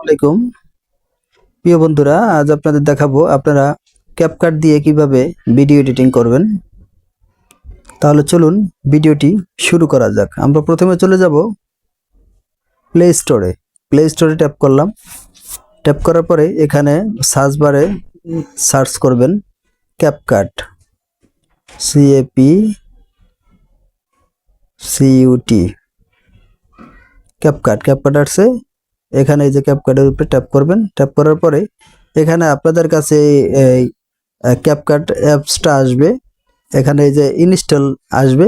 আলাইকুম। প্রিয় বন্ধুরা, আজ আপনাদের দেখাবো আপনারা ক্যাপকাট দিয়ে কীভাবে ভিডিও এডিটিং করবেন। তাহলে চলুন ভিডিওটি শুরু করা যাক। আমরা প্রথমে চলে যাব প্লে স্টোরে প্লে স্টোরে ট্যাপ করলাম। ট্যাপ করার পরে এখানে সার্চ বারে সার্চ করবেন CapCut C A P C U T CapCut CapCut আসছে। এখানে এই যে ক্যাপকাটের উপরে ট্যাপ করবেন। ট্যাপ করার পরে এখানে আপনাদের কাছে এই ক্যাপকাট অ্যাপসটা আসবে। এখানে এই যে ইনস্টল আসবে।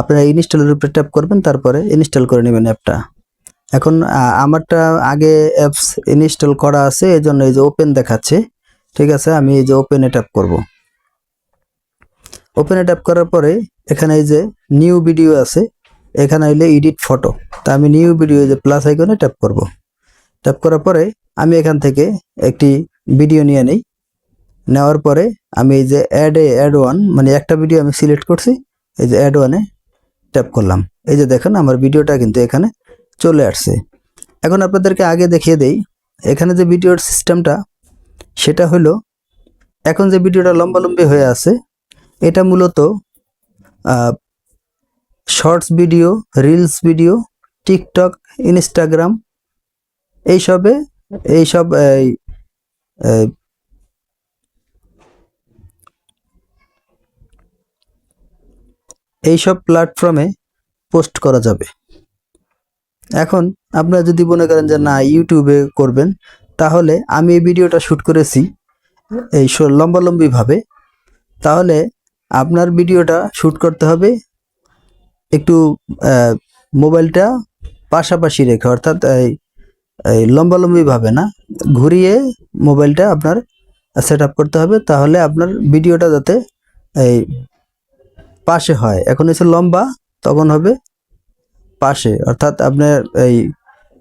আপনারা ইনস্টলের উপরে ট্যাপ করবেন, তারপরে ইনস্টল করে নেবেন অ্যাপটা এখন আমারটা আগে অ্যাপস ইনস্টল করা আছে এই জন্য এই যে ওপেন দেখাচ্ছে। ঠিক আছে, আমি এই যে ওপেনে ট্যাপ করব। ওপেনে ট্যাপ করার পরে এখানে এই যে নিউ ভিডিও আছে। এখানে হইলে এডিট ফটো তা আমি নিউ ভিডিও যে প্লাস আইকনে ট্যাপ করব। ট্যাপ করার পরে আমি এখান থেকে একটি ভিডিও নিয়ে নেই। নেওয়ার পরে আমি এই যে অ্যাড এ অ্যাড ওয়ান মানে একটা ভিডিও আমি সিলেক্ট করছি, এই যে অ্যাড ওয়ানে ট্যাপ করলাম। এই যে দেখেন আমার ভিডিওটা কিন্তু এখানে চলে আসছে। এখন আপনাদেরকে আগে দেখিয়ে দেই, এখানে যে ভিডিওর সিস্টেমটা সেটা হলো এখন যে ভিডিওটা লম্বালম্বি হয়ে আছে, এটা মূলত shorts video reels video TikTok Instagram এইসবে এইসব এই, এই, এইসব প্ল্যাটফর্মে পোস্ট করা যাবে। এখন আপনারা যদি মনে করেন যে না ইউটিউবে করবেন তাহলে আমি এই ভিডিওটা শ্যুট করেছি এই লম্বালম্বিভাবে তাহলে আপনার ভিডিওটা শ্যুট করতে হবে একটু মোবাইলটা পাশাপাশি রেখে, অর্থাৎ এই লম্বালম্বিভাবে না, ঘুরিয়ে মোবাইলটা আপনার সেট আপ করতে হবে, তাহলে আপনার ভিডিওটা যাতে এই পাশে হয়। এখন হচ্ছে লম্বা, তখন হবে পাশে। অর্থাৎ আপনার এই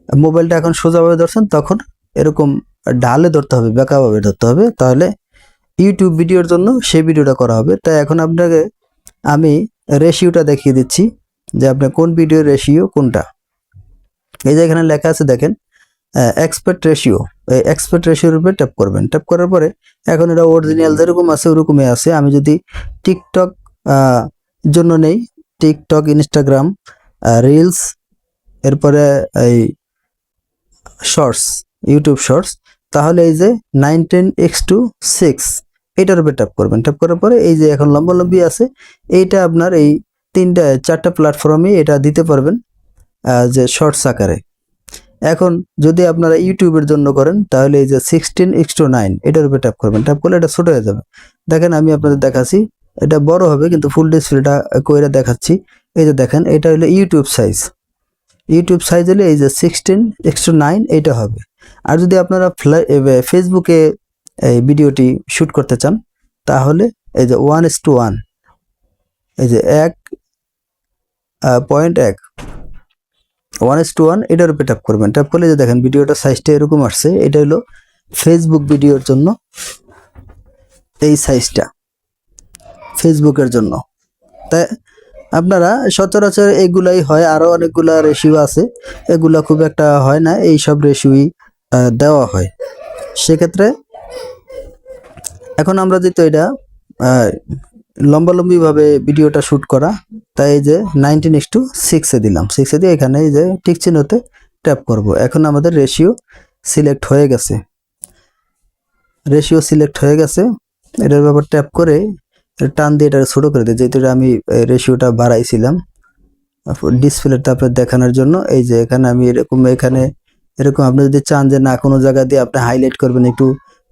মোবাইলটা এখন সোজাভাবে ধরছেন, তখন এরকম ঢালে ধরতে হবে, বেঁকাভাবে ধরতে হবে, তাহলে ইউটিউব ভিডিওর জন্য সেই ভিডিওটা করা হবে। তাই এখন আপনাকে আমি রেশিওটা দেখিয়ে দিচ্ছি। যে আপনার কোন ভিডিওর রেশিও কোনটা? এই যে এখানে লেখা আছে, দেখেন এক্সপেক্ট রেশিও এই এক্সপেক্ট রেশিওর উপরে ট্যাপ করবেন। ট্যাপ করার পরে এখন এটা অরিজিনাল যেরকম আছে, ওরকমই আছে। আমি যদি টিকটক জন্য নেই টিকটক ইনস্টাগ্রাম রিলস এরপরে এই শর্টস ইউটিউব শর্টস তাহলে এই যে নাইনটিন এক্স টু সিক্স এটার উপরে ট্যাপ করবেন। ট্যাপ করার পরে এই যে এখন লম্বা লম্বি আছে, এইটা আপনার এই তিনটা, চারটা প্ল্যাটফর্মে এটা দিতে পারবেন যে শর্টস আকারে। এখন যদি আপনারা ইউটিউবের জন্য করেন, তাহলে এই যে সিক্সটিন এক্স টু নাইন এটার উপরে ট্যাপ করবেন। ট্যাপ করলে এটা ছোট হয়ে যাবে। দেখেন আমি আপনাদের দেখাচ্ছি, এটা বড় হবে, কিন্তু ফুল ডিসপ্লেটা কইরা দেখাচ্ছি। এই যে দেখেন, এটা হলো ইউটিউব সাইজ ইউটিউব সাইজ হলে এই যে সিক্সটিন এক্স টু নাইন এইটা হবে। আর যদি আপনারা ফেসবুকে এই ভিডিওটি শ্যুট করতে চান, তাহলে এই যে ওয়ান এস টু ওয়ান এই যে এক পয়েন্ট এক। ওয়ান এস টু ওয়ান এটার উপরে ট্যাপ করবেন। ট্যাপ করলে যে দেখেন ভিডিওটা সাইজটা এরকম আসছে, এটা হলো ফেসবুক ভিডিওর জন্য এই সাইজটা ফেসবুকের জন্য। তাই আপনারা সচরাচর এগুলাই হয় আরও অনেকগুলা রেশিও আছে। এগুলা খুব একটা হয় না, এই সব রেশিওই দেওয়া হয়। সেক্ষেত্রে এখন আমরা যেহেতু এটা লম্বালম্বিভাবে ভিডিওটা শ্যুট করা, তাই এই যে নাইনটিন এক্স টু সিক্সে দিলাম। সিক্সে দিয়ে এখানে এই যে টিক চিহ্নতে ট্যাপ করব। এখন আমাদের রেশিও সিলেক্ট হয়ে গেছে। রেশিও সিলেক্ট হয়ে গেছে, এটার ব্যাপার ট্যাপ করে টান দিয়ে এটা ছোটো করে দিই। যেহেতু আমি রেশিওটা বাড়াইছিলাম ডিসপ্লেটা আপনার দেখানোর জন্য, এই যে এখানে আমি এরকম, এখানে এরকম, আপনি যদি চান যে না কোনো জায়গা দিয়ে আপনি হাইলাইট করবেন, একটু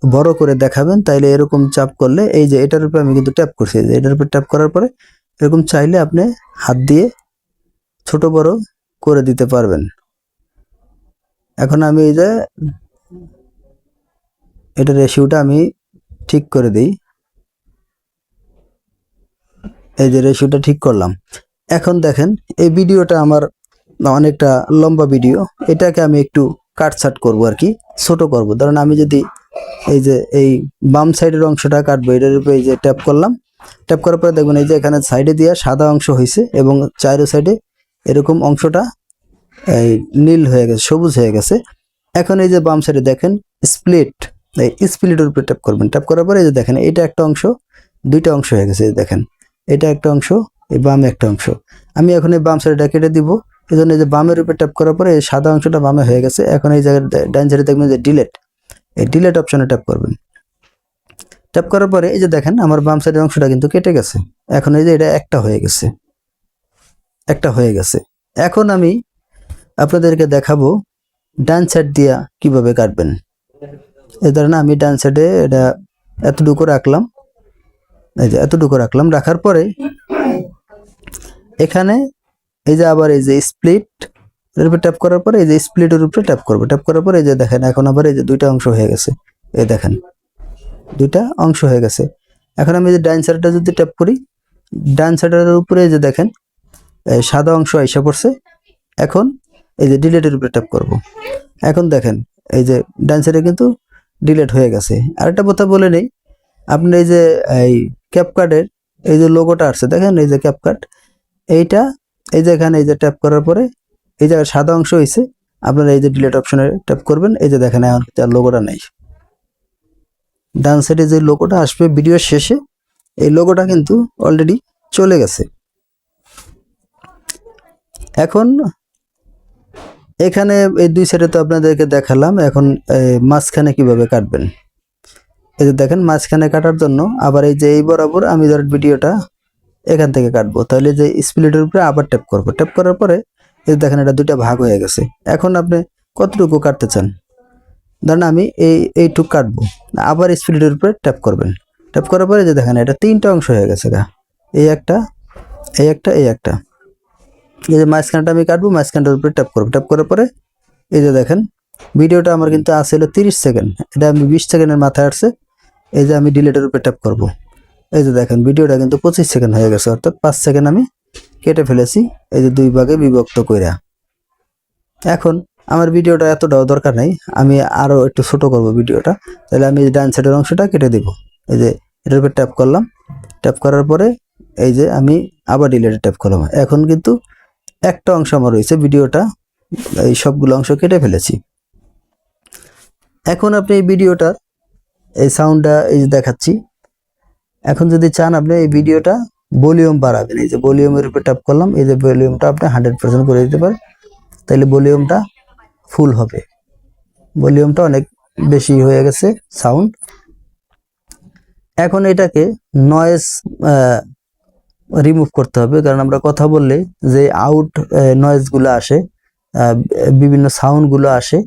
বড় করে দেখাবেন, তাইলে এরকম চাপ করলে, এই যে এটার উপরে আমি কিন্তু ট্যাপ করছি এটার উপর ট্যাপ করার পরে এরকম চাইলে আপনি হাত দিয়ে ছোট বড় করে দিতে পারবেন। এখন আমি এই যে এটা রেশিওটা আমি ঠিক করে দিই। এই যে রেশিওটা ঠিক করলাম। এখন দেখেন, এই ভিডিওটা আমার অনেকটা লম্বা ভিডিও, এটাকে আমি একটু কাটছাট করব আর কি, ছোট করব। ধরেন আমি যদি এই যে, এই বাম সাইডের অংশটা কাটবো, এটার উপরে এই যে ট্যাপ করলাম। ট্যাপ করার পরে দেখবেন এই যে এখানে সাইডে দিয়ে সাদা অংশ হয়েছে এবং চারো সাইডে এরকম অংশটা এই নীল হয়ে গেছে, সবুজ হয়ে গেছে। এখন এই যে বাম সাইডে দেখেন স্প্লিট এই স্প্লিটের উপরে ট্যাপ করবেন। ট্যাপ করার পরে এই যে দেখেন, এটা একটা অংশ, দুইটা অংশ হয়ে গেছে দেখেন। এটা একটা অংশ, এই বামে একটা অংশ। আমি এখন এই বাম সাইডটা কেটে দিব এই জন্য এই যে বামের উপরে ট্যাপ করার পরে এই সাদা অংশটা বামে হয়ে গেছে। এখন এই জায়গায় ডান সাইডে দেখবেন যে ডিলেট এই ডিলেট অপশনে ট্যাপ করবেন। ট্যাপ করার পরে এই যে দেখেন, আমার বাম সাইডের অংশটা কিন্তু কেটে গেছে। এখন এই যে এটা একটা হয়ে গেছে। একটা হয়ে গেছে। এখন আমি আপনাদেরকে দেখাবো ডান সাইড দিয়া কীভাবে কাটবেন। এই ধরেন আমি ডান সাইডে এটা এতটুকু রাখলাম। এই যে এতটুকু রাখলাম। রাখার পরে এখানে এই যে আবার এই যে স্প্লিট এর উপরে ট্যাপ করার পরে এই যে স্প্লিটের উপরে ট্যাপ করব ট্যাপ করার পরে এই যে দেখেন এখন আবার এই যে দুইটা অংশ হয়ে গেছে এই দেখেন দুইটা অংশ হয়ে গেছে এখন আমি যে ডান সাইডটা যদি ট্যাপ করি ডান সাইডের উপরে যে দেখেন সাদা অংশ এসে পড়ছে এখন এই যে ডিলেটের উপরে ট্যাপ করব এখন দেখেন এই যে ডান সাইডে কিন্তু ডিলেট হয়ে গেছে আরেকটা কথা বলে নেই আপনি এই যে এই ক্যাপকার্ডের এই যে লোগোটা আসছে দেখেন এই যে ক্যাপকার্ড এইটা এই যে এখানে এই যে ট্যাপ করার পরে এই জায়গায় সাদা অংশ হয়েছে আপনারা এই যে ডিলেট অপশনে ট্যাপ করবেন, এই যে দেখেন এখন তার লোগোটা নেই। ডান সাইডে যে লোগোটা আসবে ভিডিওর শেষে, এই লোগোটা কিন্তু অলরেডি চলে গেছে। এখন এখানে এই দুই সাইডে তো আপনাদেরকে দেখালাম, এখন মাঝখানে কীভাবে কাটবেন। এই যে দেখেন, মাঝখানে কাটার জন্য আবার এই যে এই বরাবর আমি ধর ভিডিওটা এখান থেকে কাটবো। তাহলে যে স্প্লিটের উপরে আবার ট্যাপ করব। ট্যাপ করার পরে এই যে দেখেন, এটা দুইটা ভাগ হয়ে গেছে। এখন আপনি কতটুকু কাটতে চান? ধরেন আমি এই, এইটুক কাটবো। আবার স্প্লিটের উপরে ট্যাপ করবেন। ট্যাপ করার পরে যে দেখেন, এটা তিনটা অংশ হয়ে গেছে গা। এই একটা এই একটা এই একটা। এই যে মাঝখানটা আমি কাটবো, মাঝখানটার উপরে ট্যাপ করব। ট্যাপ করার পরে এই যে দেখেন, ভিডিওটা আমার কিন্তু আছে হলো তিরিশ সেকেন্ড। এটা আমি বিশ সেকেন্ডের মাথায় আসছে। এই যে আমি ডিলেটের উপরে ট্যাপ করব। এই যে দেখেন, ভিডিওটা কিন্তু পঁচিশ সেকেন্ড হয়ে গেছে। অর্থাৎ পাঁচ সেকেন্ড আমি কেটে ফেলেছি, এই যে দুই ভাগে বিভক্ত কইরা। এখন আমার ভিডিওটা এতটাও দরকার নেই, আমি আরও একটু ছোট করব ভিডিওটা, তাহলে আমি ডান সাইডের অংশটা কেটে দিব। এই যে এটার উপর ট্যাপ করলাম ট্যাপ করার পরে এই যে আমি আবার ডিলেটে ট্যাপ করলাম। এখন কিন্তু একটা অংশ আমার রয়েছে ভিডিওটা, এই সবগুলো অংশ কেটে ফেলেছি। এখন আপনি এই ভিডিওটার এই সাউন্ডটা এই যে দেখাচ্ছি। এখন যদি চান আপনি এই ভিডিওটা ভলিউম বাড়াবেন। এই যে ভলিউমের উপর ট্যাপ করলাম, এই যে ভলিউমটা আপনি হান্ড্রেড পার্সেন্ট করে দিতে পারেন। তাহলে ভলিউমটা ফুল হবে। ভলিউমটা অনেক বেশি হয়ে গেছে সাউন্ড এখন এটাকে নয়েজ রিমুভ করতে হবে, কারণ আমরা কথা বললে যে আউট নয়েজগুলো আসে বিভিন্ন সাউন্ডগুলো আসে,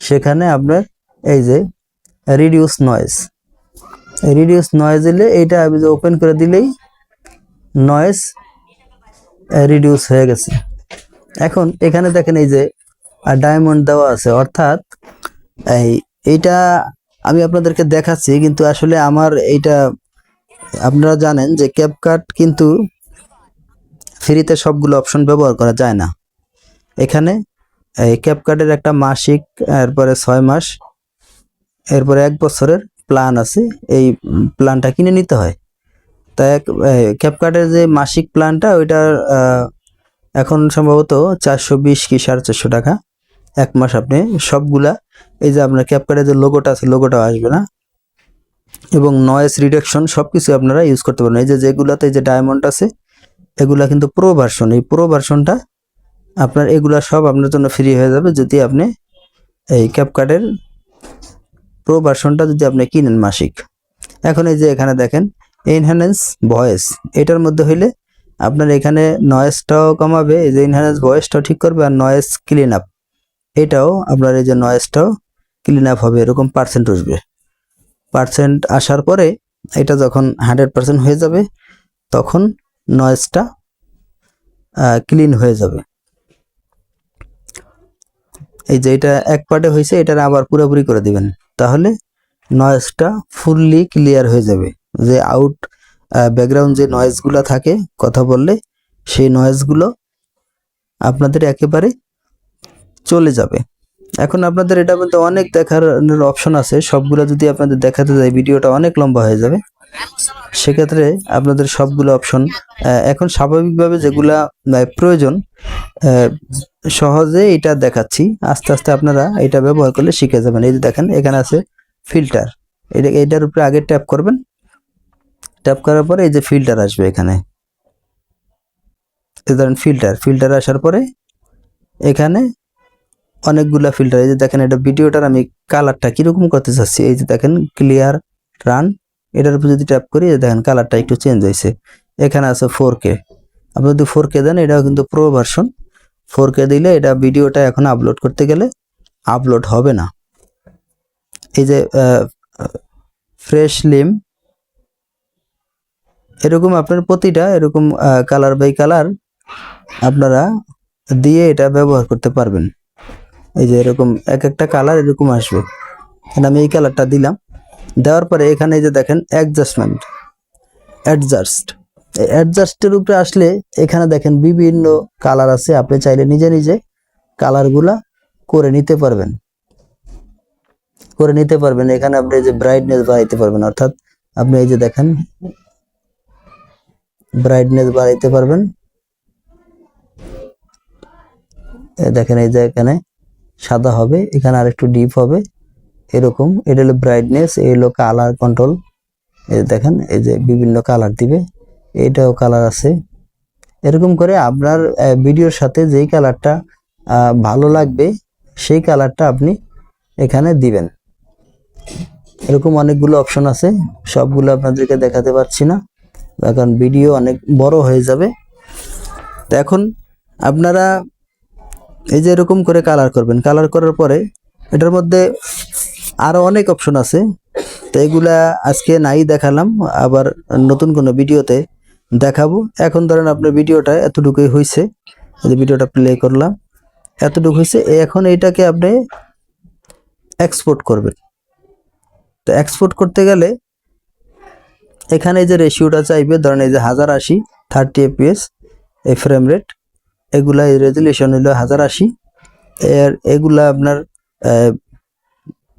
সেখানে আপনার এই যে রিডিউস নয়েজ রিডিউস নয়েজ দিলে এইটা ওপেন করে দিলেই নয়েজ রিডিউস হয়ে গেছে। এখন এখানে দেখেন এই যে ডায়মন্ড দেওয়া আছে, অর্থাৎ, এই, এইটা আমি আপনাদেরকে দেখাচ্ছি, কিন্তু আসলে আমার এইটা, আপনারা জানেন যে ক্যাপকাট কিন্তু ফ্রিতে সবগুলো অপশন ব্যবহার করা যায় না। এখানে, এই ক্যাপকার্টের একটা মাসিক, এরপরে ছয় মাস, এরপরে এক বছরের প্ল্যান আছে, এই প্ল্যানটা কিনে নিতে হয়। তাই ক্যাপকার্টের যে মাসিক প্ল্যানটা ওইটার এখন সম্ভবত চারশো বিশ কি সাড়ে চারশো টাকা এক মাস আপনি সবগুলা। এই যে আপনার ক্যাপকার্টের যে লোগোটা আছে লোগোটাও আসবে না? এবং নয়েস রিডাকশন সব কিছু আপনারা ইউজ করতে পারেন এই যে যেগুলাতে যে ডায়মন্ড আছে, এগুলা কিন্তু প্রো ভার্সন এই প্রো ভার্সনটা আপনার এগুলা সব আপনার জন্য ফ্রি হয়ে যাবে যদি আপনি এই ক্যাপকার্টের প্রো ভার্সনটা যদি আপনি কিনেন মাসিক। এখন এই যে এখানে দেখেন এনহ্যান্স ভয়েস এটার মধ্যে হইলে আপনার এখানে নয়েজটাও কমাবে, এই যে এনহ্যান্স ভয়েসটাও ঠিক করবে আর নয়েজ ক্লিন আপ এটাও আপনার এই যে নয়েজটাও ক্লিন আপ হবে, এরকম পার্সেন্ট উঠবে। পার্সেন্ট আসার পরে এটা যখন হান্ড্রেড পার্সেন্ট হয়ে যাবে, তখন নয়েজটা ক্লিন হয়ে যাবে। এই যে এটা এক পার্টে হয়েছে এটা আবার পুরোপুরি করে দিবেন, তাহলে নয়েজটা ফুললি ক্লিয়ার হয়ে যাবে। যে আউট ব্যাকগ্রাউন্ড যে নয়েজগুলো থাকে, কথা বললে, সেই নয়েজগুলো আপনাদের একেবারে চলে যাবে। এখন আপনাদের এটার মধ্যে অনেক দেখার অপশন আছে, সবগুলো যদি আপনাদের দেখাতে যায়, ভিডিওটা অনেক লম্বা হয়ে যাবে। সেক্ষেত্রে আপনাদের সবগুলো অপশন এখন স্বাভাবিকভাবে যেগুলা প্রয়োজন সহজে এটা দেখাচ্ছি। আস্তে আস্তে আপনারা এটা ব্যবহার করলে শিখে যাবেন। এই যে দেখেন, এখানে আছে ফিল্টার এটা, এটার উপরে আগে ট্যাপ করবেন। ট্যাপ করার পরে এই যে ফিল্টার আসবে এখানে। এই ধরেন ফিল্টার ফিল্টার আসার পরে এখানে অনেকগুলা ফিল্টার এই যে দেখেন এটা ভিডিওটার আমি কালারটা কীরকম করতে চাচ্ছি, এই যে দেখেন ক্লিয়ার রান এটার উপর যদি ট্যাপ করি দেখেন কালারটা একটু চেঞ্জ হয়েছে। এখানে আছে ফোর কে আপনি যদি ফোর কে দেন, এটাও কিন্তু প্রো ভার্সন ফোর কে দিলে এটা ভিডিওটা এখন আপলোড করতে গেলে আপলোড হবে না। এই যে ফ্রেশ লিম এরকম আপনার প্রতিটা এরকম কালার বাই কালার আপনারা দিয়ে এটা ব্যবহার করতে পারবেন। এই যে এরকম এক একটা কালার এরকম আসবে। আমি এই কালারটা দিলাম। দেওয়ার পরে এখানে যে দেখেন অ্যাডজাস্টমেন্ট অ্যাডজাস্ট এই অ্যাডজাস্টের উপরে আসলে এখানে দেখেন বিভিন্ন কালার আছে। আপনি চাইলে নিজে নিজে কালারগুলা করে নিতে পারবেন। করে নিতে পারবেন। এখানে আপনি যে ব্রাইটনেস বাড়াইতে পারবেন। অর্থাৎ আপনি এই যে দেখেন ব্রাইটনেস বাড়াইতে পারবেন। দেখেন এই যে এখানে সাদা হবে, এখানে আর একটু ডিপ হবে, এরকম। এটা হলো ব্রাইটনেস এই হলো কালার কন্ট্রোল এই দেখেন, এই যে বিভিন্ন কালার দিবে, এটাও কালার আছে। এরকম করে আপনার ভিডিওর সাথে যেই কালারটা ভালো লাগবে, সেই কালারটা আপনি এখানে দিবেন। এরকম অনেকগুলো অপশন আছে, সবগুলো আপনাদেরকে দেখাতে পারছি না। কারণ ভিডিও অনেক বড় হয়ে যাবে। তো এখন আপনারা এই যে এরকম করে কালার করবেন। কালার করার পরে এটার মধ্যে আরও অনেক অপশন আছে। তো এগুলা আজকে নাই দেখালাম, আবার নতুন কোনো ভিডিওতে দেখাবো। এখন ধরেন আপনার ভিডিওটা এতটুকুই হয়েছে এই ভিডিওটা প্লে করলাম, এতটুকু হয়েছে এখন এইটাকে আপনি এক্সপোর্ট করবেন। তো এক্সপোর্ট করতে গেলে এখানে যে রেশিওটা চাইবে, ধরেন এই যে হাজার আশি থার্টি এপিএস এই ফ্রেম রেট এগুলা এই রেজুলেশন হলো হাজার আশি। এর, এগুলা আপনার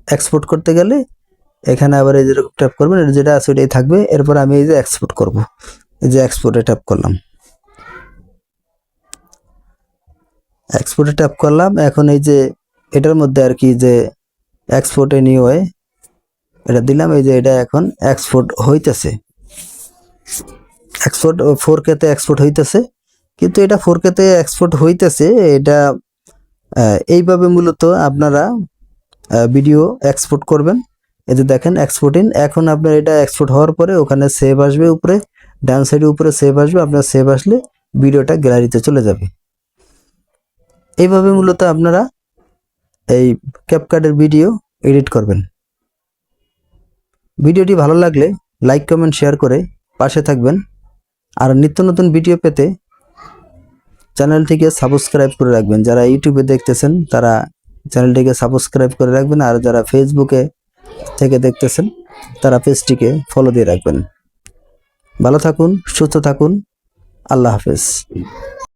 এক্সপোর্ট করতে গেলে এখানে আবার এই যেরকম ট্যাপ করবেন যেটা আছে ওটাই থাকবে। এরপর আমি এই যে এক্সপোর্ট করব, এই যে এক্সপোর্টে ট্যাপ করলাম। এক্সপোর্টে ট্যাপ করলাম, এখন এই যে এটার মধ্যে আর কি যে এক্সপোর্টে নিয়ে এটা দিলাম, এই যে এটা এখন এক্সপোর্ট হইতেছে। এক্সপোর্ট ফোর কেতে এক্সপোর্ট হইতেছে। কিন্তু এটা ফোর কেতে এক্সপোর্ট হইতেছে, এটা এইভাবে মূলত আপনারা ভিডিও এক্সপোর্ট করবেন। এই যে দেখেন এক্সপোর্ট ইন এখন আপনার এটা এক্সপোর্ট হওয়ার পরে ওখানে সেভ আসবে উপরে, ডান সাইডের উপরে সেভ আসবে, আপনার সেভ আসলে ভিডিওটা গ্যালারিতে চলে যাবে। এইভাবে মূলত আপনারা এই ক্যাপকার্ডের ভিডিও এডিট করবেন। ভিডিওটি ভালো লাগলে লাইক, কমেন্ট, শেয়ার করে পাশে থাকবেন। আর নিত্য নতুন ভিডিও পেতে চ্যানেলটিকে সাবস্ক্রাইব করে রাখবেন। যারা ইউটিউবে দেখতেছেন, তারা চ্যানেলটিকে সাবস্ক্রাইব করে রাখবেন। আর যারা ফেসবুকে থেকে দেখতেছেন, তারা পেজটিকে ফলো দিয়ে রাখবেন। ভালো থাকুন, সুস্থ থাকুন। আল্লাহ হাফেজ।